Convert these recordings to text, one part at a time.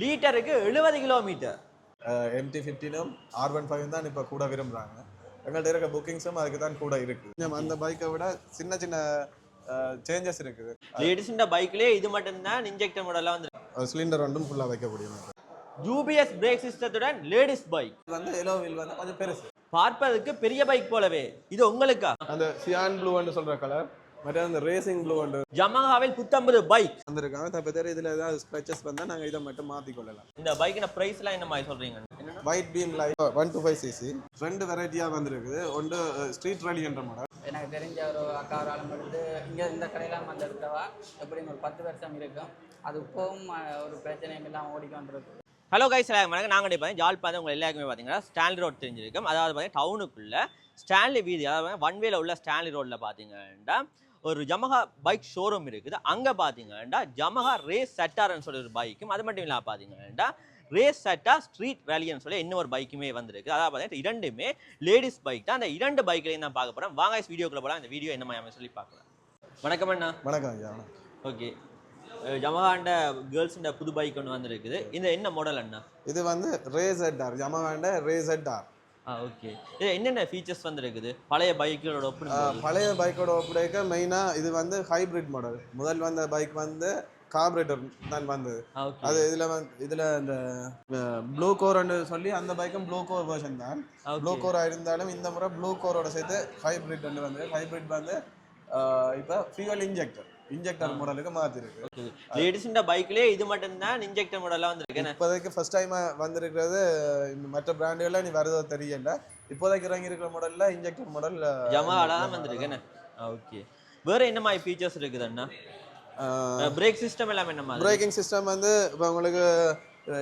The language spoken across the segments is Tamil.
லீட்டருக்கு எழுபது கிலோமீட்டர். எம்டி ஃபிஃப்டினும் ஆர் ஒன் ஃபைவ் தான் இப்போ கூட விரும்புகிறாங்க எங்கள்கிட்ட இருக்க புக்கிங்ஸும் அதுக்கு தான் கூட இருக்குது அந்த பைக்கை விட சின்ன சின்ன சேஞ்சஸ் இருக்குது. லேடிஸ்ன்ற பைக்லயே இது மட்டும்தான் இன்ஜெக்டர் மாடலாக வந்து சிலிண்டர் ஒன்றும் ஃபுல்லாக வைக்க முடியும் யூபிஎஸ் பிரேக் சிஸ்டத்துடன் லேடிஸ் பைக் இது வந்து எலோ வீல் வந்து கொஞ்சம் பெருசு. பார்ப்பதற்கு பெரிய பைக் போலவே. இது உங்களுக்கா? அந்த சியான் ப்ளூன்னு சொல்கிற கலர் மற்ற அந்த ரேசிங் ப்ளூ வந்து ஜமஹாவில் புத்தம்பது பைக் வந்திருக்காங்க. தப்ப பேர் இதில் ஏதாவது ஸ்க்ராச்சஸ் வந்தால் நாங்கள் இதை மட்டும் மாற்றிக்கொள்ளலாம் இந்த பைக்கின ப்ரைஸ்லாம் என்ன மாதிரி சொல்றீங்க? White beam light one two five CC ரெண்டு வெரைட்டியாக வந்திருக்குது. ஒன்று ஸ்ட்ரீட் ரேலின்ற மாடல் எனக்கு தெரிஞ்ச ஒரு அக்கா ஒரு ஆளும் வந்து இங்கே இந்த கடையெல்லாம் வந்து எடுத்தவா? எப்படியும் ஒரு பத்து வருஷம் இருக்கும் அது இப்போவும் ஒரு பிரச்சனையும் இல்லாமல் ஓடிக்கொண்டிருக்கு ஹலோ கைஸ் எல்லாரும் வணக்கம். நாங்கள் பார்த்தீங்கன்னா ஜாழ்ப்பாணம் உங்கள் எல்லாருக்குமே பார்த்தீங்கன்னா ஸ்டான்லி ரோட் தெரிஞ்சிருக்கும். அதாவது பார்த்தீங்கன்னா டவுனுக்குள்ள ஸ்டான்லி வீதி அதாவது ஒன் வேல உள்ள ஸ்டான்லி ரோட்டில் பார்த்தீங்கன்னா ஒரு ஜமஹா பைக் ஷோரூம் இருக்குது. அங்கே பார்த்தீங்கன்னா ஜமஹா ரேஸ் சட்டார்னு சொல்லி ஒரு பைக்கும் அது மட்டும் இல்லாமல் பார்த்தீங்கன்னா ரேஸ் சட்டா ஸ்ட்ரீட் ரேலின்னு சொல்லி இன்னொரு பைக்குமே வந்திருக்கு. அதாவது பார்த்தீங்கன்னா இரண்டுமே லேடிஸ் பைக் தான். அந்த இரண்டு பைக்லையும் நான் பார்க்க போகிறேன் வாங்க வீடியோக்குள்ள போகலாம் இந்த வீடியோ என்ன மாதிரி சொல்லி பார்க்கலாம். வணக்கம் அண்ணா. வணக்கம் ஐயா. ஓகே ஜமஹாண்ட கேர்ள்ஸுண்ட புது பைக் ஒன்று வந்திருக்குது. இந்த என்ன மாடல் அண்ணா? இது வந்து ரேசட் ஆர் ஜமாவாண்ட ரேசட் ஆர் ஆ ஓகே இது என்னென்ன ஃபீச்சர்ஸ் வந்திருக்குது? பழைய பைக்குகளோட ஒப்பிடும் போது? பழைய பைக்கோட ஒப்படைக்க மெயினாக இது வந்து ஹைபிரிட் மாடல் முதல் வந்த பைக் வந்து கார்பரேட்டர் தான் வந்தது. அது இதில் வந்து இதில் இந்த ப்ளூ கோர்னு சொல்லி அந்த பைக்கும் ப்ளூ கோர் வெர்ஷன் தான். ப்ளூ கோராக இருந்தாலும் இந்த முறை ப்ளூ கோரோட சேர்த்து ஹைபிரிட் வந்து வந்து ஹைபிரிட் வந்து இப்போ ஃபியூவல் இன்ஜெக்டர் இன்ஜெக்டர் மாடலுக்கு மாற்றிருக்கு லேடிஸ்ன்ற பைக்லயே இது மட்டும்தான் இன்ஜெக்டர் மாடலாக வந்திருக்கு இப்போதைக்கு ஃபர்ஸ்ட் டைம் வந்திருக்கிறது இந்த மற்ற பிராண்டுகளில் நீ வருதோ தெரியல. இப்போதைக்கு இறங்கி இருக்கிற மாடலில் இன்ஜெக்டர் மாடல் ஜமால தான் வந்திருக்கு ஓகே வேற என்ன மாதிரி ஃபீச்சர்ஸ் இருக்குது அண்ணா? பிரேக் சிஸ்டம் எல்லாம் என்ன மாதிரி? பிரேக்கிங் சிஸ்டம் வந்து இப்போ உங்களுக்கு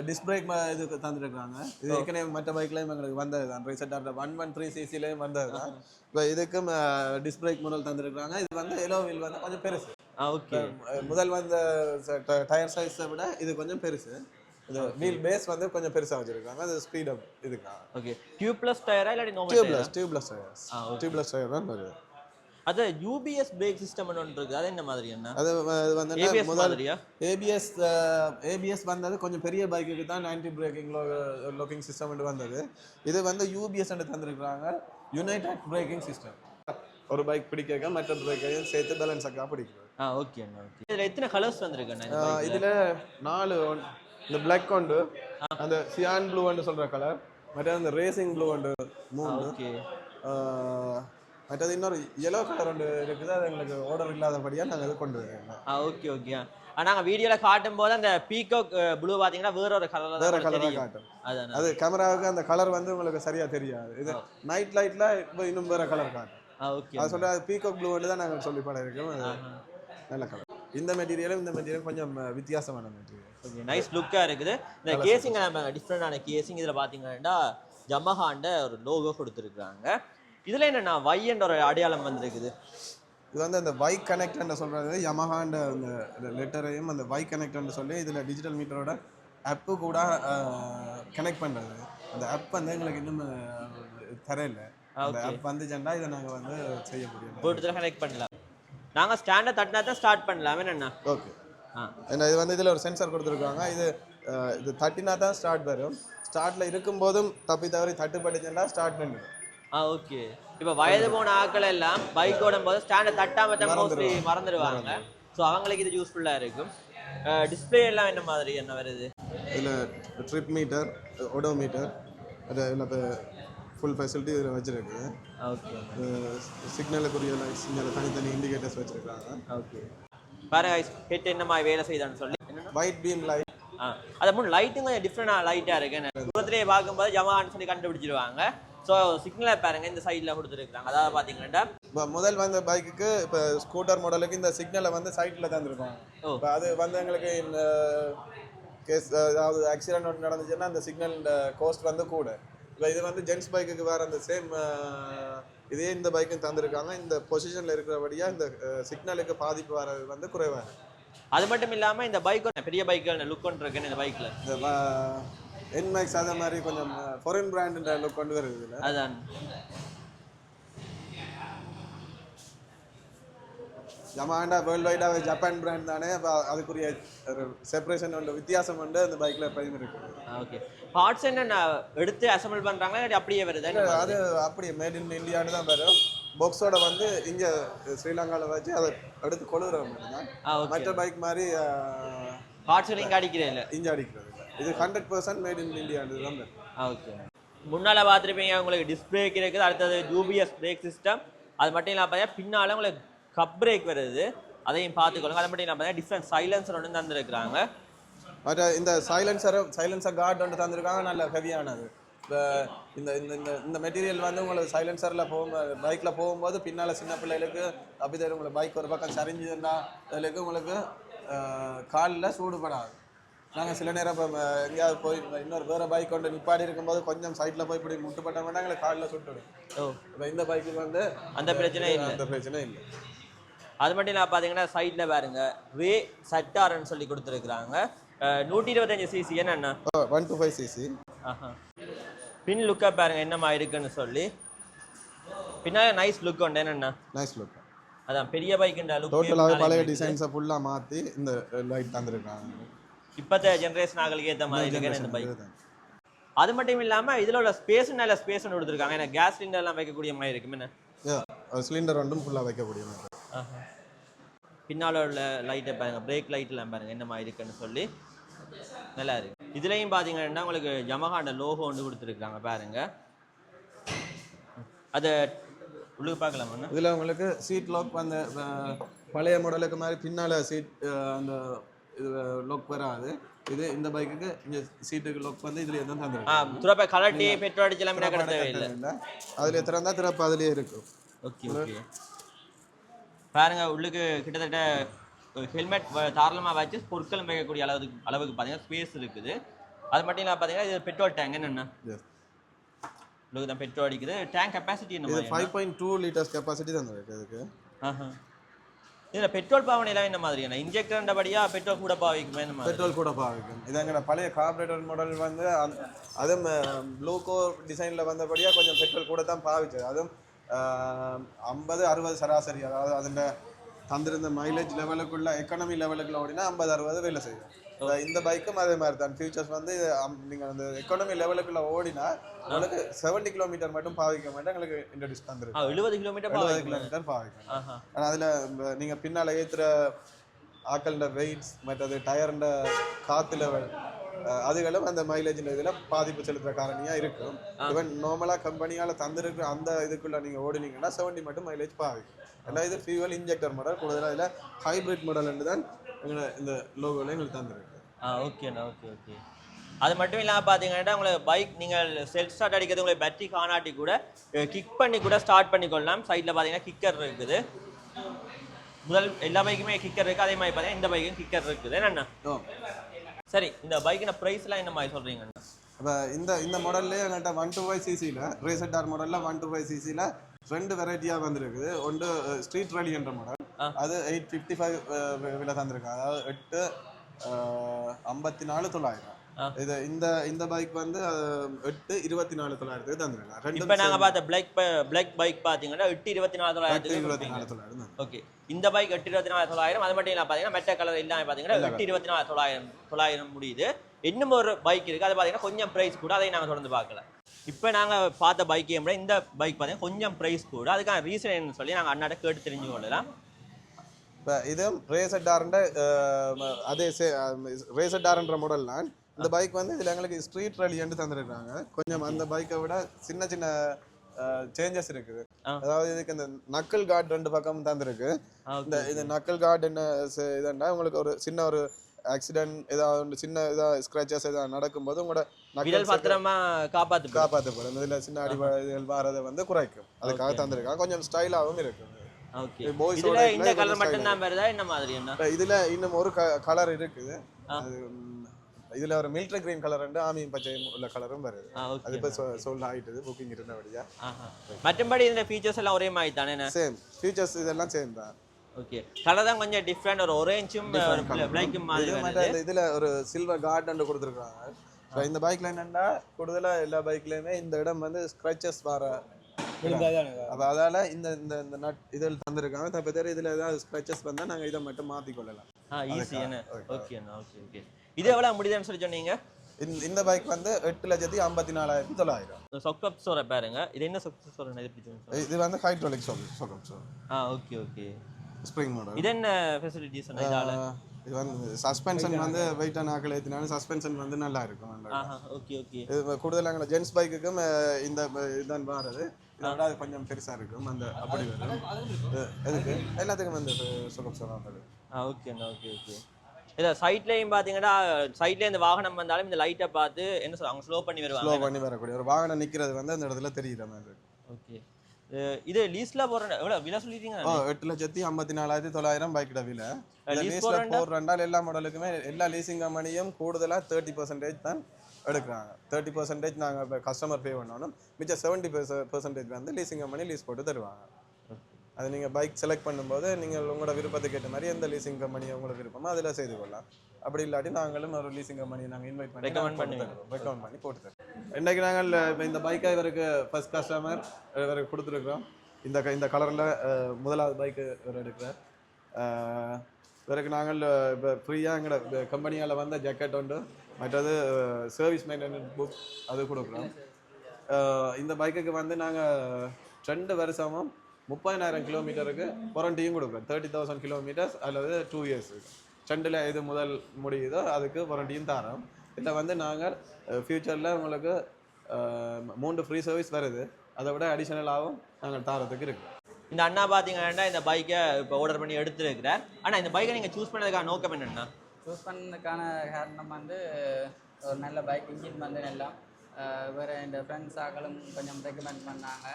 டிஸ்க் பிரேக் இது தந்துருக்காங்க இது ஏற்கனவே மற்ற பைக்லையும் எங்களுக்கு வந்தது தான் ரீசெண்டாக ஒன் ஒன் த்ரீ சிசிலையும் வந்தது தான் இப்போ இதுக்கும் டிஸ்க் பிரேக் மாடல் தந்துருக்காங்க இது வந்து எலோ வீல் வந்து கொஞ்சம் பெருசு. ஓகே. முதல் வந்த டயர் சைஸை விட இது கொஞ்சம் பெருசு. இது வீல் பேஸ் வந்து கொஞ்சம் பெருசாக வச்சிருக்காங்க. அது ஸ்பீட் அப் இதுக்காக ஓகே. டியூப் ப்ளஸ் டயரா இல்லாட்டி normal tubeless tubeless tyres. Tubeless tyre தான் வருது அது யூபிஎஸ் பிரேக் சிஸ்டம் ஒன்று இருக்குது. அது என்ன மாதிரி அண்ணா அது வந்து ஏபிஎஸ் மாதிரியா? ஏபிஎஸ் ஏபிஎஸ் வந்தது கொஞ்சம் பெரிய பைக்குக்கு தான் ஆன்டி பிரேக்கிங் லுக்கிங் சிஸ்டம் வந்தது. இது வந்து யூபிஎஸ் தந்திருக்கிறாங்க. யுனைடெட் பிரேக்கிங் சிஸ்டம் ஒரு பைக் பிடிக்க மற்ற பிரேக்கையும் சேர்த்து பேலன்ஸ் ஆக்கா பிடிக்கிறது ஆ ஓகே அண்ணா ஓகே இதில் எத்தனை கலர்ஸ் வந்திருக்கு அண்ணா இந்த ஆஹ் bike ல? இதுல நாலு இந்த பிளாக் உண்டு அந்த சியான் ப்ளூன்னு சொல்ற கலர் மற்ற அந்த ரேசிங் ப்ளூ உண்டு மூணு. ஓகே மற்றது இன்னொரு yellow கலர் ஒன்று இருக்குது அது எங்களுக்கு ஆர்டர் இல்லாதபடியா நாங்கள் இது கொண்டு வருவோம் ஆ ஓகே ஓகே நாங்கள் வீடியோவில் காட்டும் போது அந்த பீகாக் ப்ளூ பார்த்தீங்கன்னா வேற ஒரு கலரில் வேற கலராக காட்டும். அது கேமராவுக்கு அந்த கலர் வந்து உங்களுக்கு சரியா தெரியாது. இது நைட் லைட்ல இப்போ இன்னும் வேற கலர் காட்டும். ஓகே அது அது பீகாக் ப்ளூ தான் நாங்கள் சொல்லி படம் இருக்கோம் நல்ல கலர் இந்த மெட்டீரியலும் இந்த மெட்டீரியல் கொஞ்சம் வித்தியாசமான மெட்டீரியல் ஓகே நைஸ் லுக்காக இருக்குது. இந்த கேசிங் நம்ம டிஃப்ரெண்டான கேசிங் இதில் பார்த்தீங்கன்னா ஜமஹாண்ட ஒரு லோகோ கொடுத்துருக்குறாங்க இதில் என்னென்னா வையன்ற ஒரு அடையாளம் வந்திருக்குது. இது வந்து அந்த வை கனெக்ட்னு சொல்றது யமஹாண்ட அந்த லெட்டரையும் அந்த வை கனெக்ட்னு சொல்லி இதுல டிஜிட்டல் மீட்டரோட அப்பு கூட கனெக்ட் பண்றது. அந்த ஆப் வந்து எங்களுக்கு இன்னும் தரையில வந்துச்சுன்னா இதை நாங்க வந்து செய்ய முடியும். போட்டு கனெக்ட் பண்ணலாம். நாங்கள் ஸ்டாண்டை தட்டினா தான் ஸ்டார்ட் பண்ணலாம். என்னண்ணா ஓகே ஆ. ஏன்னா இது வந்து இதில் ஒரு சென்சார் கொடுத்துருக்காங்க. இது இது தட்டினா தான் ஸ்டார்ட் வரும். ஸ்டார்ட்ல இருக்கும்போதும் தப்பி தவறி தட்டுப்பட்டுச்சுன்னா ஸ்டார்ட் பண்ணிடும். ஆ ஓகே இப்போ வயது போன ஆட்கள் எல்லாம் பைக் ஓடும் போது ஸ்டாண்டை தட்டாம தான் மோஸ்ட்லி மறந்துடுவாங்க ஸோ அவங்களுக்கு இது யூஸ்ஃபுல்லாக இருக்கும். டிஸ்பிளே எல்லாம் என்ன மாதிரி? என்ன வருது? இதில் ட்ரிப் மீட்டர் ஒடோமீட்டர் அது இதில் இப்போ ஃபுல் ஃபெசிலிட்டி இதில் வச்சுருக்கு. ஓகே சிக்னலுக்குரிய இங்கே தனித்தனி இண்டிகேட்டர்ஸ் வச்சுருக்காங்க. ஓகே பாருங்க ஹெட் என்ன மாதிரி வேலை செய்தான்னு சொல்லி. ஒயிட் பீம் லைட் ஆ அது மூணு லைட்டும் கொஞ்சம் டிஃப்ரெண்டாக லைட்டாக இருக்கு. தூரத்திலேயே பார்க்கும்போது ஜமான்னு சொல்லி கண்டுபிடிச்சிருவாங்க. ஸோ சிக்னலை பாருங்க இந்த சைடில் கொடுத்துருக்காங்க அதாவது பார்த்தீங்கன்னா இப்போ முதல் வந்த பைக்குக்கு இப்போ ஸ்கூட்டர் மாடலுக்கு இந்த சிக்னலை வந்து சைட்டில் தந்துருக்கோம். இப்போ அது வந்து எங்களுக்கு இந்த கேஸ் அதாவது ஆக்சிடென்ட் ஒன்று நடந்துச்சுன்னா அந்த சிக்னல் கோஸ்ட் வந்து கூட இப்போ இது வந்து ஜென்ஸ் பைக்குக்கு வேறு அந்த சேம் இதே இந்த பைக்கும் தந்திருக்காங்க. இந்த பொசிஷனில் இருக்கிறபடியாக இந்த சிக்னலுக்கு பாதிப்பு வர்றது வந்து குறைவாக அது மட்டும் இல்லாமல் இந்த பைக் பெரிய பைக்கில் லுக் ஒன்று இருக்குன்னு இந்த பைக்கில் இந்த என்மேக்ஸ் அதே மாதிரி கொஞ்சம் ஃபாரின் பிராண்ட் லுக் கொண்டு வருது அதான். ஜமாண்டா வேர்ல்டு வைடாக ஜப்பான் பிராண்ட் தானே. அப்போ அதுக்குரிய ஒரு செப்பரேஷன் உண்டு வித்தியாசம் உண்டு அந்த பைக்கில் எப்பயும் இருக்குது ஓகே பார்ட்ஸ் என்ன எடுத்து அசம்பிள் இல்லாட்டி அப்படியே வருதா? அது அப்படியே மேட் இன் இந்தியான்னு தான் வரும். பாக்ஸோட வந்து இங்கே ஸ்ரீலங்காவில் வச்சு அதை எடுத்து கொழுகிற மட்டும்தான் மற்ற பைக் மாதிரி பார்ட்ஸ் இங்கே அடிக்கிறே இல்லை? இங்கே அடிக்கிறது இது ஹண்ட்ரட் பர்சன்ட் மேட் இன் இந்தியான்னு தான் ஓகே முன்னால் பார்த்துருப்பீங்க உங்களுக்கு டிஸ்க் பிரேக் இருக்குது அடுத்தது யூபிஎஸ் பிரேக் சிஸ்டம் அது மட்டும் இல்லாமல் பார்த்தீங்கன்னா பின்னால் உங்களுக்கு கப் பிரேக் வருது. அதையும் பார்த்துக்கொள்ளுங்க. அது மட்டும் இல்லாமல் டிஃப்ரெண்ட் சைலன்சர் ஒன்று தந்துருக்குறாங்க. மற்ற இந்த சைலன்சர் சைலன்சர் கார்டு வந்து தந்திருக்காங்க. நல்ல ஹெவியானது இந்த இந்த இந்த இந்த இந்த மெட்டீரியல் வந்து உங்களுக்கு சைலன்சரில் போகும்போது பைக்கில் போகும்போது பின்னால் சின்ன பிள்ளைகளுக்கு அப்படி தெரியும் உங்களுக்கு பைக் ஒரு பக்கம் சரிஞ்சுதுன்னா அதுக்கு உங்களுக்கு காலில் சூடுபடாது நாங்கள் சில நேரம் இப்போ எங்கேயாவது போய் இன்னொரு வேறு பைக் கொண்டு நிப்பாடி இருக்கும்போது கொஞ்சம் சைடில் போய் இப்படி முட்டுப்பட்டோம்னா எங்களுக்கு காலில் சுட்டுடும். இப்போ இந்த பைக்குக்கு வந்து அந்த பிரச்சனை இல்லை. அந்த பிரச்சனை இல்லை. அது மட்டும் இல்லாமல் பார்த்தீங்கன்னா சைடில் பாருங்க. ரே சட்டார்னு சொல்லி கொடுத்துருக்குறாங்க. நூற்றி இருபத்தஞ்சு சிசி என்னண்ணா ஒன் டு ஃபைவ் சிசி பின் லுக்கப் பாருங்க என்னமா இருக்குன்னு சொல்லி. பின்னால் நைஸ் லுக் உண்டு என்னண்ணா நைஸ் லுக் அதான் பெரிய பைக்குன்ற லுக் டோட்டலாகவே பழைய டிசைன்ஸை ஃபுல்லாக மாற்றி இந்த லைட் தந்திருக்காங்க இப்போத்த ஜென்ரேஷன் ஆகளுக்கு ஏற்ற மாதிரி இருக்குன்னு இந்த பைக் அது மட்டும் இல்லாமல் இதில் உள்ள ஸ்பேஸ் நல்ல ஸ்பேஸ் கொடுத்துருக்காங்க. ஏன்னா கேஸ் சிலிண்டர்லாம் வைக்கக்கூடிய மாதிரி இருக்கும் என்ன? சிலிண்டர் ரெண்டும் ஃபுல்லாக வைக்கக்கூடிய மாதிரி. பின்னால உள்ள லைட்டை பாருங்க பிரேக் லைட்லாம் பாருங்க என்ன மாதிரி இருக்குன்னு சொல்லி நல்லா இருக்கு. இதுலயும் பாத்தீங்கன்னா உங்களுக்கு ஜமஹாண்ட லோகோ ஒன்று கொடுத்துருக்காங்க பாருங்க. அதை உள்ளுக்கு பார்க்கலாமா இதில் உங்களுக்கு சீட் லாக் அந்த பழைய மாடலுக்கு மாதிரி பின்னால் சீட் அந்த இது லாக் வராது. இது இந்த பைக்குக்கு இங்கே சீட்டுக்கு லாக் வந்து இதில் எதுவும் ஆ தந்துருக்காங்க துறப்ப கலட்டி பெட்ரோல் அடிச்சு எல்லாமே கடை தேவையில்லை. இல்லை. அதில் திறந்தா திறப்பு அதுலேயே இருக்கும். ஓகே ஓகே பாருங்க உள்ளுக்கு கிட்டத்தட்ட ஹெல்மெட் தாராளமாக வச்சு பொருட்களும் வைக்கக்கூடிய அளவுக்கு அளவுக்கு பார்த்தீங்கன்னா ஸ்பேஸ் இருக்குது. அது மட்டும் இல்லாமல் பார்த்தீங்கன்னா இது பெட்ரோல் டேங்க் என்னென்ன. உள்ளுக்கு தான் பெட்ரோல் அடிக்குது. டேங்க் கெப்பாசிட்டி என்ன five point two litres capacity தந்துருக்கு இதுக்கு. ஆஹா. இதுல பெட்ரோல் பாவனைலாம் என்ன மாதிரியான இன்ஜெக்டர்ன்றபடியா பெட்ரோல் கூட பாவிக்குமே? மாதிரி? பெட்ரோல் கூட பாவிக்கும். இது எங்களோட பழைய கார்பரேட்டர் மாடல் வந்து அதுவும் ப்ளூகோ டிசைனில் வந்தபடியாக கொஞ்சம் பெட்ரோல் கூட தான் பாவிச்சது. அதுவும் ஐம்பது அறுபது சராசரி அதாவது அதில் தந்திருந்த மைலேஜ் லெவலுக்குள்ள எக்கனாமி லெவலுக்குள்ள ஓடினா ஐம்பது அறுபது வேலை செய்யும். இந்த- பைக்கும் அதே மாதிரி தான் ஃபியூச்சர்ஸ் வந்து நீங்கள் அந்த எக்கானமி லெவலுக்குள்ள ஓடினா உங்களுக்கு செவன்டி கிலோமீட்டர் மட்டும் பாவிக்க மாட்டேன் எங்களுக்கு இன்ட்ரடியூஸ் தந்துருக்கு எழுபது கிலோமீட்டர் எழுபது கிலோமீட்டர் பாவிக்கும் ஆனால் அதில் நீங்கள் பின்னால் ஏற்றுற ஆக்களோட வெயிட்ஸ் மற்றது டயர்ன்ற காற்று லெவல் அதுகளும் அந்த மைலேஜ் இதில் பாதிப்பு செலுத்துற காரணியாக இருக்கும். ஈவன் நார்மலாக கம்பெனியால் தந்திருக்கிற அந்த இதுக்குள்ள நீங்கள் ஓடினீங்கன்னா 70 மட்டும் மைலேஜ் பாவிக்கும் ஏன்னா இது ஃபியூவல் இன்ஜெக்டர் மாடல் கூடுதலாக இதில் ஹைபிரிட் மாடல் தான் எங்களை இந்த லோகோவில் எங்களுக்கு தந்திருக்கு. ஆ ஓகேண்ணா ஓகே ஓகே அது மட்டும் இல்லாமல் பார்த்தீங்கன்னா உங்களுக்கு பைக் நீங்கள் செல்ஃப் ஸ்டார்ட் அடிக்கிறது உங்களுக்கு பேட்டரி காணாட்டி கூட கிக் பண்ணி கூட ஸ்டார்ட் பண்ணிக்கொள்ளலாம். சைடில் பார்த்தீங்கன்னா கிக்கர் இருக்குது. முதல் எல்லா பைக்குமே கிக்கர் இருக்குது அதே மாதிரி பார்த்தீங்கன்னா இந்த பைக்கும் கிக்கர் இருக்குது. என்னண்ணா? சரி இந்த பைக்கின ப்ரைஸ்லாம் என்ன மாதிரி சொல்கிறீங்கண்ணா அப்போ இந்த இந்த மாடல்லே எங்கள்கிட்ட ஒன் டூ ஃபைவ் சிசியில் ரேசட்டார் மாடலில் ஒன் டூ ஃபைவ் சிசியில் ரெண்டு வெரைட்டியாக வந்திருக்குது ஒன்று ஸ்ட்ரீட் ரலி என்ற மாடல். அது எயிட் ஃபிஃப்டி ஃபைவ் விலை தந்திருக்காங்க அதாவது எட்டு ஐம்பத்தி நாலு தொள்ளாயிரம். இது இந்த இந்த பைக் வந்து எட்டு இருபத்தி நாலு தொள்ளாயிரத்துக்கு தந்திருக்காங்க. இப்போ நாங்கள் பார்த்த பிளாக் பிளாக் பைக் பார்த்தீங்கன்னா எட்டு இருபத்தி நாலு தொள்ளாயிரத்துக்கு இருபத்தி நாலு தொள்ளாயிரம். ஓகே இந்த பைக் எட்டு இருபத்தி நாலு தொள்ளாயிரம் அது மட்டும் இல்லாமல் பார்த்தீங்கன்னா மெட்ட கலர் இல்லாமல் பார்த்தீங்கன்னா எட்டு இருபத்தி நாலு தொள்ளாயிரம் தொள்ளாயிரம் முடியுது. இன்னும் ஒரு பைக் இருக்குது அது பார்த்தீங்கன்னா கொஞ்சம் ப்ரைஸ் கூட அதை நாங்கள் தொடர்ந்து பார்க்கல. இப்போ நாங்கள் பார்த்த பைக்கே விட இந்த பைக் பார்த்தீங்கன்னா கொஞ்சம் ப்ரைஸ் கூட. அதுக்கான ரீசன் என்னன்னு சொல்லி நாங்கள் அண்ணாட்ட கேட்டு தெரிஞ்சு கொள்ளலாம். இப்போ இது ரேசட்டார்ன்ற அதே சே ரேசட்டார்ன்ற மாடல் தான். இந்த பைக் வந்து இதில் எங்களுக்கு ஸ்ட்ரீட் ரலின்னு தந்திருக்காங்க. கொஞ்சம் அந்த பைக்கை விட சின்ன சின்ன சேஞ்சஸ் இருக்குது. அதாவது இதுக்கு இந்த நக்கல் கார்டு ரெண்டு பக்கம் தந்திருக்கு. இந்த இது நக்கல் கார்டு என்ன இதுன்னா உங்களுக்கு ஒரு சின்ன ஒரு ஆக்சிடென்ட் ஏதாவது ஒன்று சின்ன இதாக ஸ்க்ராச்சஸ் ஏதாவது நடக்கும்போது உங்களோட விரல் பத்திரமா காப்பாற்று காப்பாற்றப்படும் இதில் சின்ன அடிபாடுகள் வாரதை வந்து குறைக்கும். அதுக்காக தந்திருக்காங்க. கொஞ்சம் ஸ்டைலாகவும் boys இதுல இந்த கலர் மட்டும் தான் வருதா? என்ன மாதிரி என்ன? இப்ப இதுல இன்னும் ஒரு கலர் இருக்குது. இதுல ஒரு மில்ட்ரி கிரீன் கலர் உண்டு ஆமி பச்சை உள்ள கலரும் வருது. அது இப்ப சோல்ட் ஆயிட்டது புக்கிங் இருந்தபடியா. மற்றபடி இந்த ஃபீச்சர்ஸ் எல்லாம் ஒரே மாதிரி தானே சேம் ஃபியூச்சர்ஸ் இதெல்லாம் சேம் தான். ஓகே கலர் தான் கொஞ்சம் டிஃப்ரெண்ட் ஒரு ஒரேஞ்சும் பிளாக்கும் மாதிரி இதுல ஒரு சில்வர் கார்டன் கொடுத்துருக்காங்க இந்த பைக்ல என்னன்னா கூடுதலா எல்லா பைக்லயுமே இந்த இடம் வந்து ஸ்க்ராச்சஸ் வர அப்போ அதால இந்த இந்த இந்த நட் இதில் தந்திருக்காங்க. தப்ப பேர் இதில் ஏதாவது ஸ்க்ராச்சஸ் வந்தால் நாங்கள் இதை மட்டும் மாற்றிக்கொள்ளலாம் ஆ ஈஸி என்ன? okay. ஓகே ஓகே ஓகே இது எவ்வளோ முடியுதுன்னு சொல்லி சொன்னீங்க? இந்த பைக் வந்து எட்டு லட்சத்தி ஐம்பத்தி நாலாயிரத்தி தொள்ளாயிரம். சொக்கப் ஸ்டோரை பாருங்க. இது என்ன சொக்கப் ஸ்டோர் இது வந்து ஹைட்ரோலிக் சொல் சொகம் சார் ஆ ஓகே ஓகே ஸ்ப்ரிங் மாடல் இது என்ன ஃபெசிலிட்டிஸ் இதால இது வந்து சஸ்பென்ஷன் வந்து வெயிட்டான ஆக்கள் ஏற்றினாலும் சஸ்பென்ஷன் வந்து நல்லா இருக்கும். ஓகே ஓகே இது கூடுதலாக ஜென்ஸ் பைக்குக்கும் இந்த இதுதான் வாரது இதோட அது கொஞ்சம் பெருசா இருக்கும். அந்த அப்படி வரும். எதுக்கு? எல்லாத்துக்கும் வந்து சுகம் சொல்லாமல் ஆ ஓகே அண்ணா ஓகே ஓகே இல்லை சைட்லேயும் பார்த்தீங்கன்னா சைட்லேயே இந்த வாகனம் வந்தாலும் இந்த லைட்டை பார்த்து என்ன சொல்ல அவங்க ஸ்லோ பண்ணி ஸ்லோ வருவாங்க. பண்ணி வரக்கூடிய ஒரு வாகனம் நிக்கிறது வந்து அந்த இடத்துல தெரியுற மாதிரி. ஓகே இது லீஸ்ல போற எவ்வளோ விலை சொல்லிட்டீங்க? எட்டு லட்சத்தி ஐம்பத்தி நாலாயிரத்தி தொள்ளாயிரம் பைக்கிட விலை. லீஸ்ல? போடுறாண்டால் எல்லா மாடலுக்குமே எல்லா லீசிங் கம்பெனியும் கூடுதலா தேர்ட்டி பர்சன்டேஜ் தான் எடுக்கிறாங்க. தேர்ட்டி பர்சன்டேஜ் நாங்கள் இப்போ கஸ்டமர் பே பண்ணணும் மிச்சம் செவன்ட்டி பர்சன்டேஜ் வந்து லீசிங் கம்பெனி லீஸ் போட்டு தருவாங்க. அது நீங்கள் பைக் செலக்ட் பண்ணும்போது நீங்கள் உங்களோட விருப்பத்துக்கு ஏற்ற மாதிரி எந்த லீசிங் கம்பெனி உங்களுக்கு விருப்பமோ அதில் செய்து கொள்ளலாம். அப்படி இல்லாட்டி நாங்களும் ஒரு லீசிங் கம்பெனியை நாங்கள் இன்வைட் பண்ணி Recommend பண்ணுவோம் ரெக்கமெண்ட் பண்ணி போட்டு தருவோம். இன்றைக்கு நாங்கள் இப்போ இந்த பைக்கை இவருக்கு ஃபர்ஸ்ட் கஸ்டமர் இவருக்கு கொடுத்துருக்குறோம். இந்த க- இந்த கலரில் முதலாவது பைக்கு இவர் எடுக்கிறார். இவருக்கு நாங்கள் இப்போ ஃப்ரீயாக எங்களோட கம்பெனியால் வந்த ஜாக்கெட் உண்டு. மற்றது சர்வீஸ் மெயின்டெனன்ஸ் புக் அது கொடுக்குறோம். இந்த பைக்குக்கு வந்து நாங்கள் ரெண்டு வருஷமும் முப்பதினாயிரம் கிலோமீட்டருக்கு வாரண்டியும் கொடுக்குறோம் தேர்ட்டி தௌசண்ட் கிலோமீட்டர்ஸ் அல்லது டூ இயர்ஸுக்கு ரெண்டில் எது முதல் முடியுதோ அதுக்கு வாரண்டியும் தரோம். இதில் வந்து நாங்கள் ஃப்யூச்சரில் உங்களுக்கு மூன்று ஃப்ரீ சர்வீஸ் வருது. அதை விட அடிஷனலாகவும் நாங்கள் தாரத்துக்கு இருக்கு. இந்த அண்ணா பார்த்தீங்கன்னா இந்த பைக்கை இப்போ ஆர்டர் பண்ணி எடுத்துருக்கிறார். ஆனால் இந்த பைக்கை நீங்கள் சூஸ் பண்ணதுக்கான நோக்கம் என்னென்னா சூஸ் பண்ணதுக்கான காரணம் வந்து ஒரு நல்ல பைக் இன்ஜின் வந்து நல்லா அஹ் வேறு இந்த ஃப்ரெண்ட்ஸ் ஆக்களும் கொஞ்சம் ரெக்கமெண்ட் பண்ணாங்க.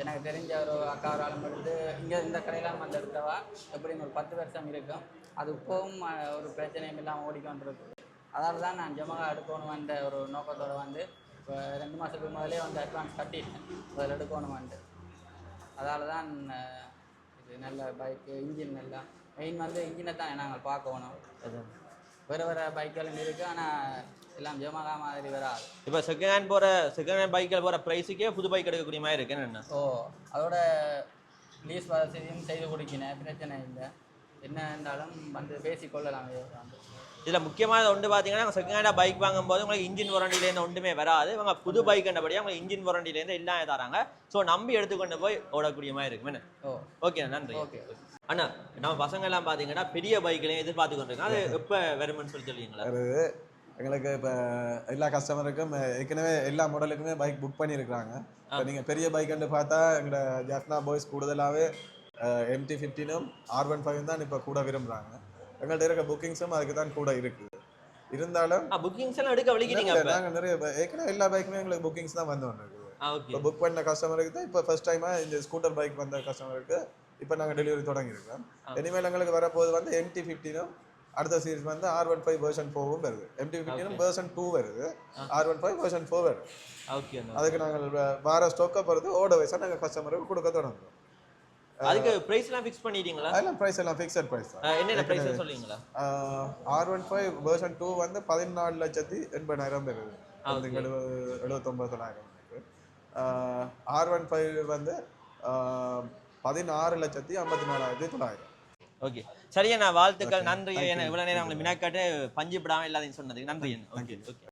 எனக்கு தெரிஞ்ச ஒரு அக்கா ஒரு ஆளும் எடுத்து இங்கே இந்த கடையில் வந்து எடுத்தவா? எப்படியும் ஒரு பத்து வருஷம் இருக்கும். அது இப்போவும் ஒரு பிரச்சனையும் இல்லாமல் ஓடிக்கொண்டிருக்கு அதால தான் நான் ஜமகா எடுக்கணுமென்ற ஒரு நோக்கத்தோடு வந்து இப்போ ரெண்டு மாதத்துக்கு முதலே வந்து அட்வான்ஸ் கட்டிட்டேன். அதில் எடுக்கணுமென்ட்டு அதால தான் இது நல்ல பைக்கு இன்ஜின் நல்லா மெயின் வந்து இன்ஜினை தான் நாங்கள் பார்க்கணும். வேறு வேறு பைக்குகளும் இருக்குது ஆனால் எல்லாம் ஜமகா மாதிரி வராது. இப்போ செகண்ட் ஹேண்ட் போகிற செகண்ட் ஹேண்ட் பைக்கில் போகிற ப்ரைஸுக்கே புது பைக் எடுக்கக்கூடிய மாதிரி இருக்கு. என்ன ஸோ அதோட லீஸ் வசதியும் செய்து கொடுக்கினேன் பிரச்சனை இல்லை. என்ன இருந்தாலும் வந்து பேசிக்கொள்ளலாம் இதில் முக்கியமான ஒன்று பார்த்தீங்கன்னா செகண்ட் ஹேண்டாக பைக் வாங்கும்போது உங்களுக்கு இன்ஜின் வாரண்டிலேருந்து ஒன்றுமே வராது. இவங்க புது பைக் என்றபடியாக உங்களுக்கு இன்ஜின் வாரண்டிலேருந்து எல்லாமே தராங்க. ஸோ நம்பி எடுத்துக்கொண்டு போய் ஓடக்கூடிய மாதிரி இருக்கும் என்ன? ஓ. ஓகே நன்றி. ஓகே அண்ணா நம்ம பசங்க எல்லாம் பார்த்தீங்கன்னா பெரிய பைக்லையும் எதிர்பார்த்து கொண்டிருக்காங்க. அது எப்போ வரும்னு சொல்லி சொல்லுவீங்களா எங்களுக்கு இப்போ எல்லா கஸ்டமருக்கும் ஏற்கனவே எல்லா மாடலுக்குமே பைக் புக் பண்ணியிருக்கிறாங்க. இப்போ நீங்கள் பெரிய பைக்குன்னு பார்த்தா எங்களோட ஜாஃப்னா பாய்ஸ் கூடுதலாகவே எம்டி ஃபிஃப்டினும் ஆர் ஒன் ஃபைவ் தான் இப்போ கூட விரும்புகிறாங்க எங்கள்கிட்ட இருக்க புக்கிங்ஸும் அதுக்கு தான் கூட இருக்குது இருந்தாலும் புக்கிங்ஸ் எல்லாம் எடுக்க வலிக்கிறீங்க நாங்கள் நிறைய ஏற்கனவே எல்லா பைக்குமே எங்களுக்கு புக்கிங்ஸ் தான் வந்து இருக்குது இப்போ புக் பண்ண கஸ்டமருக்கு தான் இப்போ ஃபர்ஸ்ட் டைமாக இந்த ஸ்கூட்டர் பைக் வந்த கஸ்டமருக்கு இப்போ நாங்கள் டெலிவரி தொடங்கியிருக்கோம். இனிமேல் எங்களுக்கு வரப்போது வந்து எம்டி ஃபிஃப்டினும் அடுத்த சீரிஸ் வந்து ஆர் ஒன் ஃபைவ் வெர்ஷன் ஃபோரும் வருது. எம்டி ஃபிஃப்டினும் வெர்ஷன் டூ வருது. R one five version four வருது. ஓகே அதுக்கு நாங்கள் வார ஸ்டோக்கை பொறுத்து ஓட வயசாக நாங்கள் கஸ்டமருக்கு கொடுக்க தொடங்குறோம். அதுக்கு ப்ரைஸ் எல்லாம் ஃபிக்ஸ் பண்ணிட்டீங்களா? அதெல்லாம் ப்ரைஸ் எல்லாம் ஃபிக்ஸட் ப்ரைஸ் தான். என்னென்ன ப்ரைஸ் சொல்லுவீங்களா R one five version two வந்து பதினாலு லட்சத்தி எண்பதாயிரம் வருது வந்து எழுபது ஆர் ஒன் ஃபைவ் வந்து பதினாறு லட்சத்தி ஐம்பத்தி நாலாயிரத்தி தொள்ளாயிரம். ஓகே சரியா நான் வாழ்த்துக்கள் நன்றி என்ன இவ்வளவு நேரம் உங்களுக்கு மினாக்காட்டு பஞ்சு படாமல் எல்லாத்தையும் சொன்னதுக்கு நன்றி ஓகே ஓகே